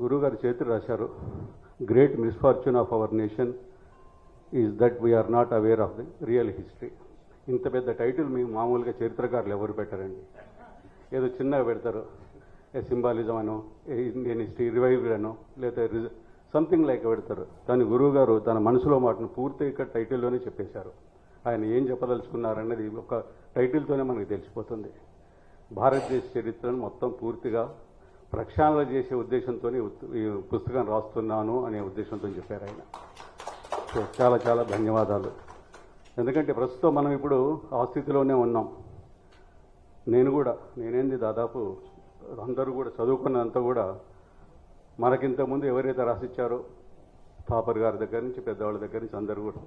గురుగారు చేతులు రాశారు. Great misfortune of our nation is that we are not aware of the real history ఇంత పెద్ద టైటిల్ మీకు మామూలుగా చరిత్రకారులు ఎవరు పెట్టారండి? ఏదో చిన్నగా పెడతారు. ఏ సింబాలిజం అనో ఏ ఇండియన్ హిస్టరీ రివైవ్డ్ అనో లేదా సంథింగ్ లైక్ పెడతారు. కానీ గురువు గారు తన మనసులో మాటను పూర్తిగా ఇక్కడ టైటిల్లోనే చెప్పేశారు. ఆయన ఏం చెప్పదలుచుకున్నారన్నది ఒక టైటిల్తోనే మనకు తెలిసిపోతుంది. భారతదేశ చరిత్రను మొత్తం పూర్తిగా ప్రక్షాళన చేసే ఉద్దేశంతో ఈ పుస్తకం రాస్తున్నాను అనే ఉద్దేశంతో చెప్పారు ఆయన. సో చాలా చాలా ధన్యవాదాలు. ఎందుకంటే ప్రస్తుతం మనం ఇప్పుడు ఆ స్థితిలోనే ఉన్నాం. నేను కూడా నేనేంది దాదాపు అందరూ కూడా చదువుకున్నంత కూడా మనకింత ముందు ఎవరైతే రాసిచ్చారో థాపర్ గారి దగ్గర నుంచి పెద్దవాళ్ళ దగ్గర నుంచి అందరూ కూడా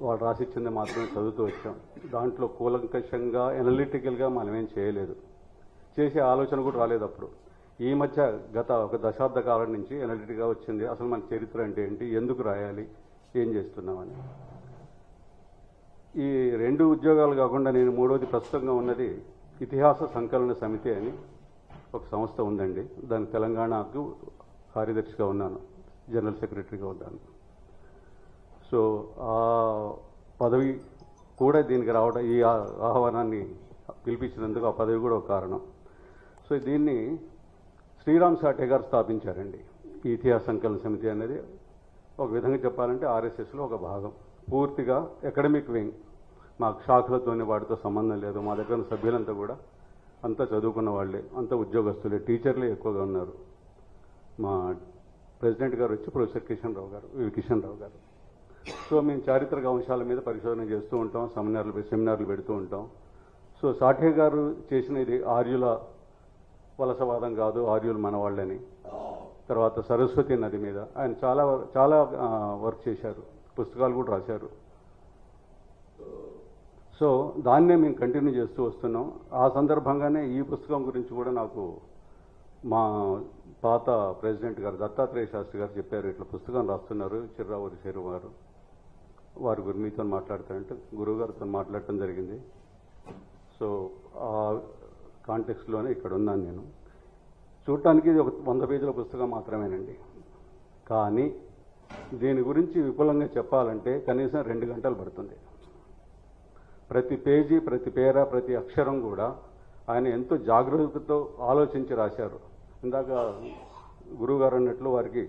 వాళ్ళు రాసిచ్చింది మాత్రమే చదువుతూ వచ్చాం. దాంట్లో కూలంకషంగా ఎనలిటికల్గా మనం ఏం చేయలేదు. చేసే ఆలోచన కూడా రాలేదు అప్పుడు. ఈ మధ్య గత ఒక దశాబ్ద కాలం నుంచి ఎనలిటిక్గా వచ్చింది. అసలు మన చరిత్ర అంటే ఏంటి? ఎందుకు రాయాలి? ఏం చేస్తున్నామని. ఈ రెండు ఉద్యోగాలు కాకుండా నేను మూడోది ప్రస్తుతంగా ఉన్నది ఇతిహాస సంకలన సమితి అని ఒక సంస్థ ఉందండి. దాని తెలంగాణకు కార్యదర్శిగా ఉన్నాను. జనరల్ సెక్రటరీగా ఉన్నాను. సో ఆ పదవి కూడా దీనికి రావడం ఈ ఆహ్వానాన్ని పిలిపించినందుకు ఆ పదవి కూడా ఒక కారణం. సో దీన్ని శ్రీరామ్ సాటే గారు స్థాపించారండి. ఈ ఇతిహాస సంకలన సమితి అనేది ఒక విధంగా చెప్పాలంటే ఆర్ఎస్ఎస్లో ఒక భాగం. పూర్తిగా అకాడమిక్ వింగ్. మాకు శాఖలతోనే వాటితో సంబంధం లేదు. మా దగ్గర సభ్యులంతా కూడా అంతా చదువుకున్న వాళ్ళే. అంతా ఉద్యోగస్తులే. టీచర్లే ఎక్కువగా ఉన్నారు. మా ప్రెసిడెంట్ గారు వచ్చి ప్రొఫెసర్ కిషన్ రావు గారు వి కిషన్ రావు గారు. సో మేము చారిత్రక అంశాల మీద పరిశోధన చేస్తూ ఉంటాం. సెమినార్లు సెమినార్లు పెడుతూ ఉంటాం. సో సాఠే గారు చేసిన ఇది ఆర్యుల వలసవాదం కాదు ఆర్యులు మనవాళ్ళని. తర్వాత సరస్వతి నది మీద ఆయన చాలా చాలా వర్క్ చేశారు. పుస్తకాలు కూడా రాశారు. సో దాన్నే మేము కంటిన్యూ చేస్తూ వస్తున్నాం. ఆ సందర్భంగానే ఈ పుస్తకం గురించి కూడా నాకు మా పాత ప్రెసిడెంట్ గారు దత్తాత్రేయ శాస్త్రి గారు చెప్పారు. ఇట్లా పుస్తకం రాస్తున్నారు చిర్రావూరి చెరువు గారు వారి గురి మీతో మాట్లాడతారంటే గురువు గారితో మాట్లాడటం జరిగింది. సో కాంటెక్స్లోనే ఇక్కడ ఉన్నాను నేను. చూడటానికి ఇది ఒక వంద పేజీల పుస్తకం మాత్రమేనండి. కానీ దీని గురించి విపులంగా చెప్పాలంటే కనీసం రెండు గంటలు పడుతుంది. ప్రతి పేజీ ప్రతి పేర ప్రతి అక్షరం కూడా ఆయన ఎంతో జాగ్రత్తతో ఆలోచించి రాశారు. ఇందాక గురువుగారు అన్నట్లు వారికి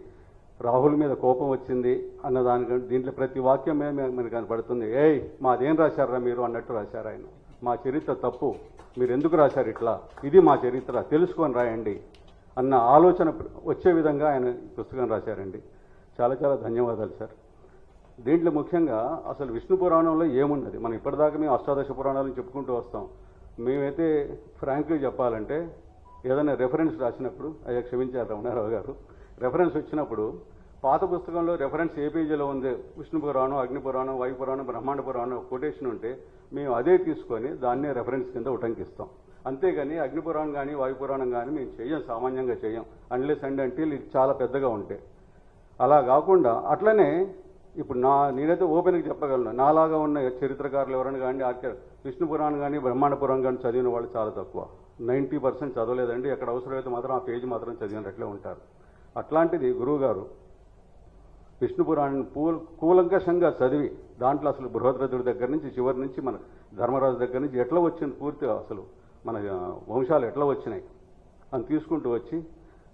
రాహుల్ మీద కోపం వచ్చింది అన్న దానికంటే దీంట్లో ప్రతి వాక్యం మీద మనకు- మనకు కనపడుతుంది. ఏయ్ మాదేం రాశారా మీరు అన్నట్టు రాశారు ఆయన. మా చరిత్ర తప్పు. మీరు ఎందుకు రాశారు ఇట్లా? ఇది మా చరిత్ర. తెలుసుకొని రాయండి అన్న ఆలోచన వచ్చే విధంగా ఆయన పుస్తకం రాశారండి. చాలా చాలా ధన్యవాదాలు సార్. దీంట్లో ముఖ్యంగా అసలు విష్ణు పురాణంలో ఏమున్నది? మనం ఇప్పటిదాకా మేము అష్టాదశ పురాణాలను చెప్పుకుంటూ వస్తాం. మేమైతే ఫ్రాంక్లీ చెప్పాలంటే ఏదైనా రెఫరెన్స్ రాసినప్పుడు అయ్యా క్షమించారు రమణారావు గారు రెఫరెన్స్ వచ్చినప్పుడు పాత పుస్తకంలో రెఫరెన్స్ ఏ పేజీలో ఉంది? విష్ణు పురాణం అగ్ని పురాణం వాయు పురాణం బ్రహ్మాండ పురాణం కొటేషన్ ఉంటే మేము అదే తీసుకొని దాన్నే రెఫరెన్స్ కింద ఉటంకిస్తాం. అంతేగాని అగ్నిపురాణం కానీ వాయు పురాణం కానీ మేము చేయం సామాన్యంగా చేయం అన్లెస్ అండ్ అంటే ఇది చాలా పెద్దగా ఉంటాయి అలా కాకుండా అట్లనే ఇప్పుడు నా నేనైతే ఓపెన్గా చెప్పగలను. నాలాగా ఉన్న చరిత్రకారులు ఎవరైనా కానీ ఆచార విష్ణు పురాణం కానీ బ్రహ్మాండ పురాణం కానీ చదివిన వాళ్ళు చాలా తక్కువ. నైంటీ పర్సెంట్ చదవలేదండి. ఎక్కడ అవసరమైతే మాత్రం ఆ పేజీ మాత్రం చదివినట్లే ఉంటారు. అట్లాంటిది గురువు గారు విష్ణు పురాణం పూల కూలంకషంగా చదివి దాంట్లో అసలు బృహద్రథుడి దగ్గర నుంచి చివరి నుంచి మన ధర్మరాజు దగ్గర నుంచి ఎట్లా వచ్చింది పూర్తిగా అసలు? మన వంశాలు ఎట్లా వచ్చినాయి? అని తీసుకుంటూ వచ్చి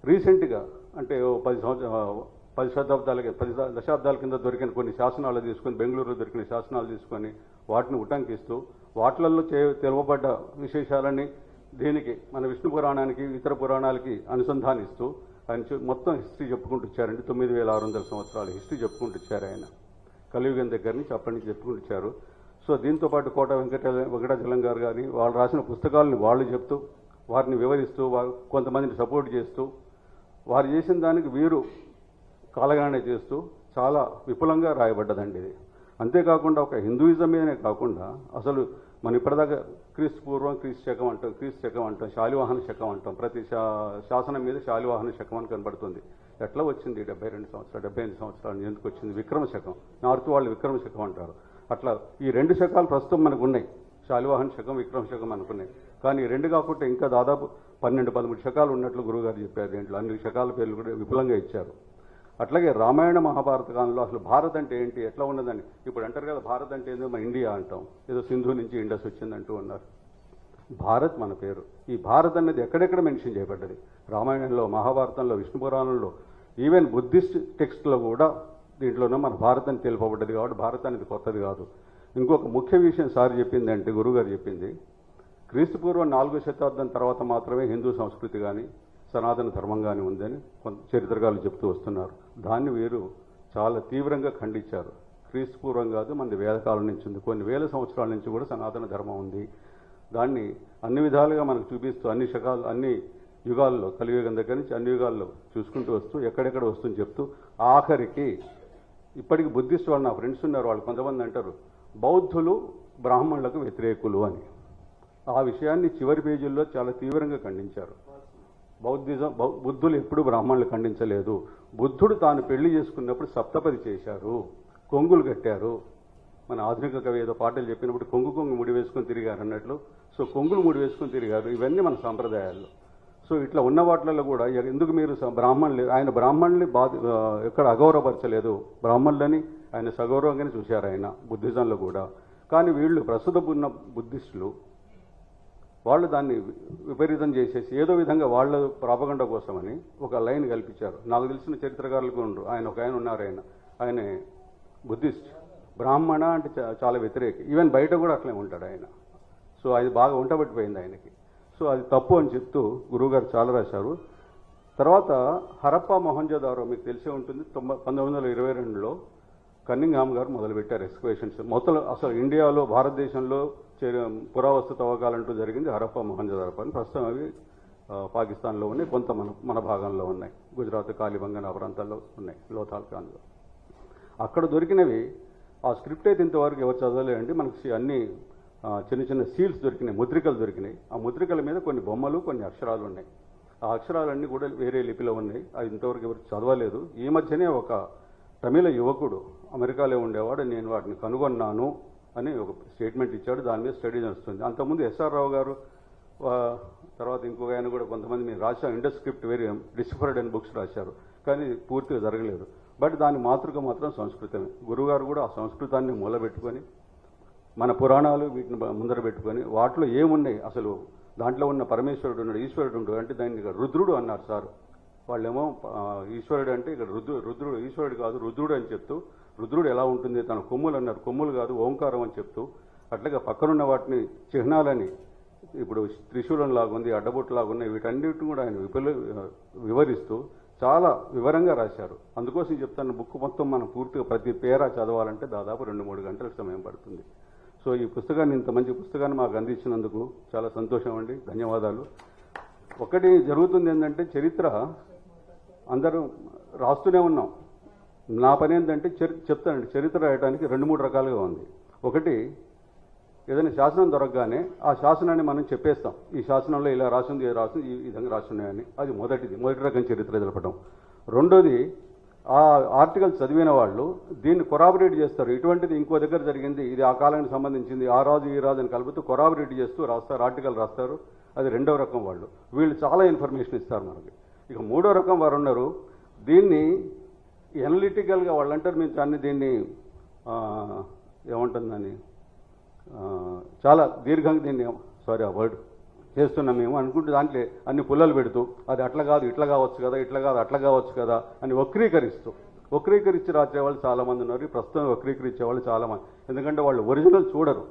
రీసెంట్గా అంటే ఓ పది సంవత్సరం పది శతాబ్దాలకి పది దశాబ్దాల కింద దొరికిన కొన్ని శాసనాలు తీసుకొని బెంగళూరులో దొరికిన శాసనాలు తీసుకొని వాటిని ఉటంకిస్తూ వాటిలలో చే తెలువబడ్డ విశేషాలని దీనికి మన విష్ణు పురాణానికి ఇతర పురాణాలకి అనుసంధానిస్తూ ఆయన మొత్తం హిస్టరీ చెప్పుకుంటూ వచ్చారండి. తొమ్మిది వేల ఆరు వందల సంవత్సరాల హిస్టరీ చెప్పుకుంటూ వచ్చారు ఆయన. కలియుగం దగ్గర నుంచి అప్పటి నుంచి చెప్పుకుంటూ వచ్చారు. సో దీంతో పాటు కోట వెంకట వెంకటాచలం గారు కానీ వాళ్ళు రాసిన పుస్తకాలను వాళ్ళు చెప్తూ వారిని వివరిస్తూ కొంతమందిని సపోర్ట్ చేస్తూ వారు చేసిన దానికి వీరు కాలగానే చేస్తూ చాలా విపులంగా రాయబడ్డదండి ఇది. అంతేకాకుండా ఒక హిందూయిజం మీదనే కాకుండా అసలు మన ఇప్పటిదాకా క్రీస్తు పూర్వం క్రీస్తు శకం అంటాం క్రీస్తు శకం అంటాం శాలివాహన శకం అంటాం. ప్రతి శాసనం మీద శాలివాహన శకం అని కనబడుతుంది. ఎట్లా వచ్చింది డెబ్బై రెండు సంవత్సరాలు డెబ్బై ఎనిమిది సంవత్సరాలు ఎందుకు వచ్చింది? విక్రమ శకం. నార్త్ వాళ్ళు విక్రమ శకం అంటారు. అట్లా ఈ రెండు శకాలు ప్రస్తుతం మనకు ఉన్నాయి. శాలివాహన శకం విక్రమ శకం అనుకున్నాయి. కానీ ఈ రెండు కాకుండా ఇంకా దాదాపు పన్నెండు పదమూడు శకాలు ఉన్నట్లు గురువుగారు చెప్పారు. దీంట్లో అన్ని శకాల పేర్లు కూడా విపులంగా ఇచ్చారు. అట్లాగే రామాయణ మహాభారత కాలంలో అసలు భారత్ అంటే ఏంటి? ఎట్లా ఉన్నదని ఇప్పుడు అంటారు కదా భారత్ అంటే ఏదో మన ఇండియా అంటాం. ఏదో సింధు నుంచి ఇండస్ వచ్చిందంటూ ఉన్నారు. భారత్ మన పేరు. ఈ భారత్ అనేది ఎక్కడెక్కడ మెన్షన్ చేయబడ్డది? రామాయణంలో మహాభారతంలో విష్ణు పురాణంలో ఈవెన్ బుద్ధిస్ట్ టెక్స్ట్లో కూడా దీంట్లోనే మన భారత్ అని తెలుపబడ్డది కాబట్టి భారత్ అనేది కొత్తది కాదు. ఇంకొక ముఖ్య విషయం సార్ చెప్పిందంటే గురువుగారు చెప్పింది క్రీస్తు పూర్వం నాలుగో శతాబ్దం తర్వాత మాత్రమే హిందూ సంస్కృతి కానీ సనాతన ధర్మంగానే ఉందని కొంత చరిత్రకారులు చెప్తూ వస్తున్నారు. దాన్ని వీరు చాలా తీవ్రంగా ఖండించారు. క్రీస్తు పూర్వం కాదు మనది వేదకాలం నుంచి ఉంది. కొన్ని వేల సంవత్సరాల నుంచి కూడా సనాతన ధర్మం ఉంది. దాన్ని అన్ని విధాలుగా మనకు చూపిస్తూ అన్ని శకాలు అన్ని యుగాల్లో కలియుగం దగ్గర నుంచి అన్ని యుగాల్లో చూసుకుంటూ వస్తూ ఎక్కడెక్కడ వస్తుందని చెప్తూ ఆఖరికి ఇప్పటికి బుద్ధిస్ట్ వాళ్ళు నా ఫ్రెండ్స్ ఉన్నారు వాళ్ళు కొంతమంది అంటారు బౌద్ధులు బ్రాహ్మణులకు వ్యతిరేకులు అని. ఆ విషయాన్ని చివరి పేజీల్లో చాలా తీవ్రంగా ఖండించారు. బౌద్ధిజం బౌ- బుద్ధులు ఎప్పుడు బ్రాహ్మణులు ఖండించలేదు. బుద్ధుడు తాను పెళ్ళి చేసుకున్నప్పుడు సప్తపది చేశారు. కొంగులు కట్టారు. మన ఆధునిక కవి ఏదో పాటలు చెప్పినప్పుడు కొంగు కొంగు ముడి వేసుకొని తిరిగారు అన్నట్లు. సో కొంగులు ముడి వేసుకొని తిరిగారు. ఇవన్నీ మన సాంప్రదాయాల్లో సో ఇట్లా ఉన్న వాటిలలో కూడా ఎందుకు మీరు బ్రాహ్మణులు ఆయన బ్రాహ్మణుల్ని బాధ ఎక్కడ అగౌరవపరచలేదు. బ్రాహ్మణులని ఆయన సగౌరవంగానే చూశారు ఆయన బుద్ధిజంలో కూడా. కానీ వీళ్ళు ప్రస్తుతం ఉన్న బుద్ధిస్టులు వాళ్ళు దాన్ని వి- విపరీతం చేసేసి ఏదో విధంగా వాళ్ళ ప్రాపగండ కోసమని ఒక లైన్ కల్పించారు. నాకు తెలిసిన చరిత్రకారులకు ఉండరు. ఆయన ఒక ఆయన ఉన్నారు ఆయన. ఆయన బుద్ధిస్ట్. బ్రాహ్మణ అంటే చాలా వ్యతిరేక. ఈవెన్ బయట కూడా అట్లే ఉంటాడు ఆయన. సో అది బాగా ఉంటబట్టిపోయింది ఆయనకి. సో అది తప్పు అని చెప్తూ గురువుగారు చాలా రాశారు. తర్వాత హరప్ప మొహంజోదారో మీకు తెలిసే ఉంటుంది. తొంభై పంతొమ్మిది వందల ఇరవై రెండులో కన్నింగ్హామ్ గారు మొదలుపెట్టారు ఎక్స్కవేషన్స్ మొత్తం అసలు ఇండియాలో భారతదేశంలో చే- పురావస్తు తవ్వకాలంటూ జరిగింది హరప్పా మొహంజోదారో అని. ప్రస్తుతం అవి పాకిస్తాన్లో ఉన్నాయి కొంత మన మన భాగంలో ఉన్నాయి. గుజరాత్ కాలిబంగన్ ఆ ప్రాంతాల్లో ఉన్నాయి లోతాల్ ఖాన్లో అక్కడ దొరికినవి ఆ స్క్రిప్ట్ అయితే ఇంతవరకు ఎవరు చదవలేదండి. మనకి అన్ని చిన్న చిన్న సీల్స్ దొరికినాయి ముద్రికలు దొరికినాయి. ఆ ముద్రికల మీద కొన్ని బొమ్మలు కొన్ని అక్షరాలు ఉన్నాయి. ఆ అక్షరాలన్నీ కూడా వేరే లిపిలో ఉన్నాయి. అది ఇంతవరకు ఎవరు చదవలేదు. ఈ మధ్యనే ఒక తమిళ యువకుడు అమెరికాలో ఉండేవాడు నేను వాటిని కనుగొన్నాను అని ఒక స్టేట్మెంట్ ఇచ్చాడు. దాని మీద స్టడీ నడుస్తుంది. అంతకుముందు ఎస్ఆర్ రావు గారు తర్వాత ఇంకొక ఆయన కూడా కొంతమంది మీరు రాశారు. ఇండస్ స్క్రిప్ట్ వెరీ డిస్ఫర్డ్ అని బుక్స్ రాశారు. కానీ పూర్తిగా జరగలేదు. బట్ దాని మాతృక మాత్రం సంస్కృతమే. గురుగారు కూడా ఆ సంస్కృతాన్ని మూలబెట్టుకొని మన పురాణాలు వీటిని ముందర పెట్టుకొని వాటిలో ఏమున్నాయి? అసలు దాంట్లో ఉన్న పరమేశ్వరుడు ఉన్నాడు ఈశ్వరుడు ఉన్నాడు అంటే దాన్ని రుద్రుడు అన్నారు సార్. వాళ్ళేమో ఈశ్వరుడు అంటే ఇక్కడ రుద్రు రుద్రుడు ఈశ్వరుడు కాదు రుద్రుడు అని చెప్తూ రుద్రుడు ఎలా ఉంటుంది తన కొమ్ములు అన్నారు. కొమ్ములు కాదు ఓంకారం అని చెప్తూ అట్లాగే పక్కనున్న వాటిని చిహ్నాలని ఇప్పుడు త్రిశూలం లాగా ఉంది అడ్డబొట్టు లాగా వీటన్నిటిని కూడా ఆయన విపుల వివరిస్తూ చాలా వివరంగా రాశారు. అందుకోసం చెప్తాను బుక్ మొత్తం మనం పూర్తిగా ప్రతి పేరా చదవాలంటే దాదాపు రెండు మూడు గంటల సమయం పడుతుంది. సో ఈ పుస్తకాన్ని ఇంత మంచి పుస్తకాన్ని మాకు అందించినందుకు చాలా సంతోషం అండి. ధన్యవాదాలు. ఒకటి జరుగుతుంది ఏంటంటే చరిత్ర అందరూ రాస్తూనే ఉన్నాం. నా పని ఏంటంటే చరి చెప్తానండి. చరిత్ర రాయడానికి రెండు మూడు రకాలుగా ఉంది. ఒకటి ఏదైనా శాసనం దొరకగానే ఆ శాసనాన్ని మనం చెప్పేస్తాం. ఈ శాసనంలో ఇలా రాసింది రాసింది ఈ విధంగా రాస్తున్నాయని అది మొదటిది మొదటి రకం చరిత్ర తెలపడం రెండోది ఆ ఆర్టికల్ చదివిన వాళ్ళు దీన్ని కొరాబరేట్ చేస్తారు. ఇటువంటిది ఇంకో దగ్గర జరిగింది. ఇది ఆ కాలానికి సంబంధించింది. ఆ రాజు ఈ రాజు అని కలుపుతూ కొరాబరేట్ చేస్తూ రాస్తారు ఆర్టికల్ రాస్తారు. అది రెండో రకం వాళ్ళు. వీళ్ళు చాలా ఇన్ఫర్మేషన్ ఇస్తారు మనకి. ఇక మూడో రకం వారు ఉన్నారు. దీన్ని ఎనలిటికల్గా వాళ్ళు అంటారు మేము దాన్ని దీన్ని ఏమంటుందని. చాలా దీర్ఘంగా దీన్ని సారీ ఆ వర్డ్ చేస్తున్నాం మేము అనుకుంటే దాంట్లో అన్ని పుల్లలు పెడుతూ అది అట్లా కాదు ఇట్లా కావచ్చు కదా ఇట్లా కాదు అట్లా కావచ్చు కదా అని వక్రీకరిస్తూ వక్రీకరించి రాసేవాళ్ళు చాలామంది ఉన్నారు. ప్రస్తుతం వక్రీకరించే వాళ్ళు చాలామంది. ఎందుకంటే వాళ్ళు ఒరిజినల్ చూడరు.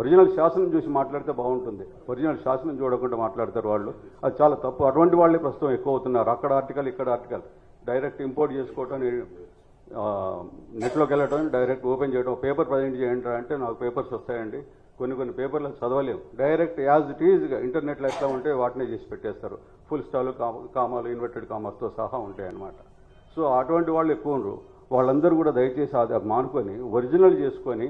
ఒరిజినల్ శాసనం చూసి మాట్లాడితే బాగుంటుంది. ఒరిజినల్ శాసనం చూడకుండా మాట్లాడతారు వాళ్ళు. అది చాలా తప్పు. అటువంటి వాళ్ళే ప్రస్తుతం ఎక్కువ అవుతున్నారు అక్కడ ఆర్టికల్ ఇక్కడ ఆర్టికల్. డైరెక్ట్ ఇంపోర్ట్ చేసుకోవటం నెట్లోకి వెళ్ళటం డైరెక్ట్ ఓపెన్ చేయడం పేపర్ ప్రజెంట్ చేయండి అంటే నాకు పేపర్స్ వస్తాయండి. కొన్ని కొన్ని పేపర్లు చదవలేము డైరెక్ట్ యాజ్ ఇట్ ఈజ్గా ఇంటర్నెట్లో ఎట్లా ఉంటే వాటినే చేసి పెట్టేస్తారు. ఫుల్ స్టాలు కామాలు ఇన్వర్టెడ్ కామర్స్తో సహా ఉంటాయి అన్నమాట సో అటువంటి వాళ్ళు ఎక్కువ ఉండరు. వాళ్ళందరూ కూడా దయచేసి అది మానుకొని ఒరిజినల్ చేసుకొని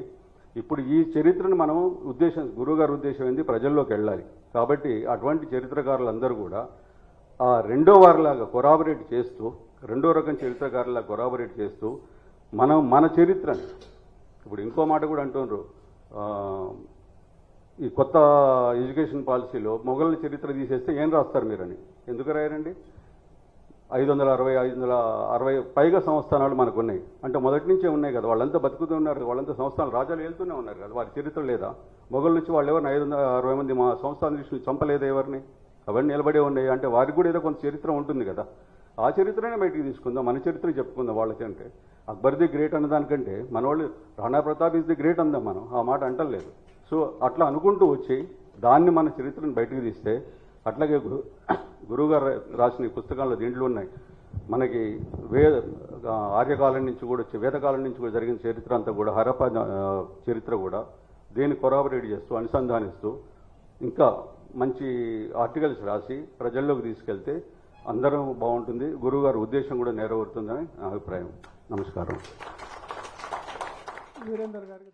ఇప్పుడు ఈ చరిత్రను మనం ఉద్దేశం గురువుగారి ఉద్దేశం ఏంది? ప్రజల్లోకి వెళ్ళాలి. కాబట్టి అటువంటి చరిత్రకారులందరూ కూడా ఆ రెండో వారిలాగా కొరాబరేట్ చేస్తూ రెండో రకం చరిత్రకారులాగా కొరాబరేట్ చేస్తూ మనం మన చరిత్రని ఇప్పుడు ఇంకో మాట కూడా అంటున్నారు ఈ కొత్త ఎడ్యుకేషన్ పాలసీలో మొఘల్ చరిత్ర తీసేస్తే ఏం రాస్తారు మీరని? ఎందుకు రాయరండి? ఐదు వందల అరవై ఐదు వందల అరవై పైగా సంస్థానాలు మనకు ఉన్నాయి అంటే మొదటి నుంచే ఉన్నాయి కదా. వాళ్ళంతా బతుకుతూ ఉన్నారు వాళ్ళంతా సంస్థానాలు రాజాలు వెళ్తూనే ఉన్నారు కదా. వారి చరిత్ర లేదా? మొగల నుంచి వాళ్ళు ఎవరిని ఐదు వందల అరవై మంది మా సంస్థాన చంపలేదు ఎవరిని? అవన్నీ నిలబడే ఉన్నాయి. అంటే వారికి కూడా ఏదో కొంత చరిత్ర ఉంటుంది కదా. ఆ చరిత్రనే బయటికి తీసుకుందాం. మన చరిత్ర చెప్పుకుందాం వాళ్ళకి అంటే. అక్బర్ ది గ్రేట్ అన్న దానికంటే మన వాళ్ళు Rana Pratap is the great అందాం మనం. ఆ మాట అంటలేదు. సో అట్లా అనుకుంటూ వచ్చి దాన్ని మన చరిత్రను బయటకు తీస్తే అట్లాగే గురు గురువుగారు రాసిన పుస్తకాల్లో దీంట్లో ఉన్నాయి. మనకి వేద ఆర్యకాలం నుంచి కూడా వచ్చి వేదకాలం నుంచి కూడా జరిగిన చరిత్ర అంతా కూడా హరప్ప చరిత్ర కూడా దేన్ని కొరాబరేట్ చేస్తూ అనుసంధానిస్తూ ఇంకా మంచి ఆర్టికల్స్ రాసి ప్రజల్లోకి తీసుకెళ్తే అందరం బాగుంటుంది. గురువుగారి ఉద్దేశం కూడా నెరవేరుతుందని నా అభిప్రాయం. నమస్కారం. వీరేందర్ గారికి